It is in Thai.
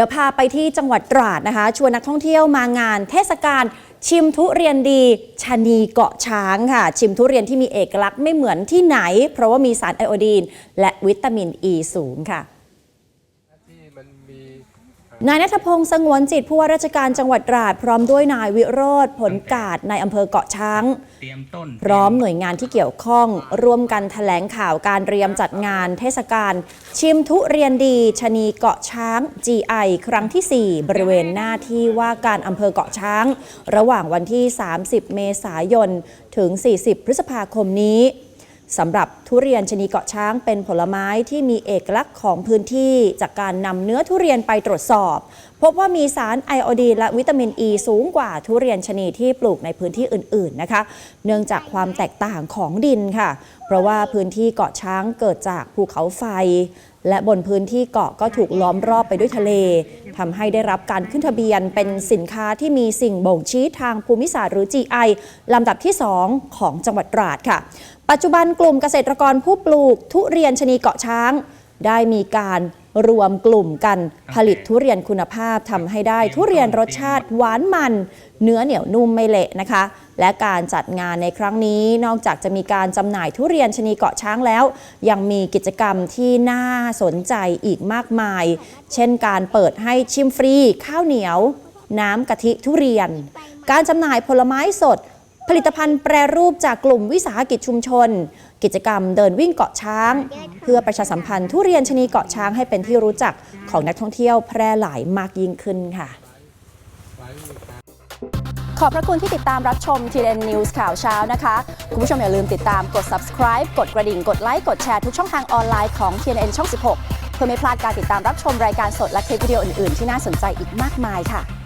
ดี๋ยวพาไปที่จังหวัดตราดนะคะ ชวนนักท่องเที่ยวมางาน เทศกาลชิมทุเรียนดีชะนีเกาะช้างค่ะ ชิมทุเรียนที่มีเอกลักษณ์ไม่เหมือนที่ไหน เพราะว่ามีสารไอโอดีน และวิตามินอ e ีสูงค่ะ นายนัทพงศ์สงวนจิตผู้ว่าราชการจังหวัดตราด พร้อมด้วยนายวิโรธผลกาดในอำเภอเกาะช้างเตรียมต้นพร้อมหน่วยงานที่เกี่ยวข้อง ร่วมกันแถลงข่าวการเตรียมจัดงานเทศกาลชิมทุเรียนดีชะนีเกาะช้าง GI ครั้งที่ 4 บริเวณหน้าที่ว่าการอำเภอเกาะช้าง ระหว่างวันที่ 30 เมษายน ถึง 40 พฤษภาคมนี้ สำหรับทุเรียนชะนีเกาะช้างเป็นผลไม้ที่มีเอกลักษณ์ของพื้นที่ จากการนำเนื้อทุเรียนไปตรวจสอบ พบว่ามีสารไอโอดีนและวิตามินอ e ีสูงกว่าทุเรียนชะนีที่ปลูกในพื้นที่อื่น ๆนะคะ เนื่องจากความแตกต่างของดินค่ะ เพราะว่าพื้นที่เกาะช้างเกิดจากภูเขาไฟ และบนพื้นที่เกาะก็ถูกล้อมรอบไปด้วยทะเลทำให้ได้รับการขึ้นทะเบียนเป็นสินค้าที่มีสิ่งบ่งชี้ทางภูมิศาสตร์หรือ GI ลำดับที่ 2 ของจังหวัดตราดค่ะ ปัจจุบันกลุ่มเกษตรกรผู้ปลูกทุเรียนชนีเกาะช้าง ได้มีการรวมกลุ่มกันผลิตทุเรียนคุณภาพทำให้ได้ทุเรียนรสชาติหวานมัน เนื้อเหนียวนุ่มไม่เละนะคะ และการจัดงานในครั้งนี้นอกจากจะมีการจำหน่ายทุเรียนชนีเกาะช้างแล้ว ยังมีกิจกรรมที่น่าสนใจอีกมากมาย เช่นการเปิดให้ชิมฟรีข้าวเหนียว น้ำกะทิทุเรียน การจำหน่ายผลไม้สด ผลิตภัณฑ์แปรรูปจากกลุ่มวิสาหกิจชุมชน กิจกรรมเดินวิ่งเกาะช้าง เพื่อประชาสัมพันธ์ทุเรียนชนีเกาะช้างให้เป็นที่รู้จักของนักท่องเที่ยวแพร่หลายมากยิ่งขึ้นค่ะ ขอบพระคุณที่ติดตามรับชม TN News ข่าวเช้านะคะ คุณผู้ชมอย่าลืมติดตามกด subscribe กดกระดิ่ง กดไลค์ กดแชร์ทุกช่องทางออนไลน์ของ TNN ช่อง 16 เพื่อไม่พลาดการติดตามรับชมรายการสดและคลิปวิดีโออื่น ๆ ที่น่าสนใจอีกมากมายค่ะ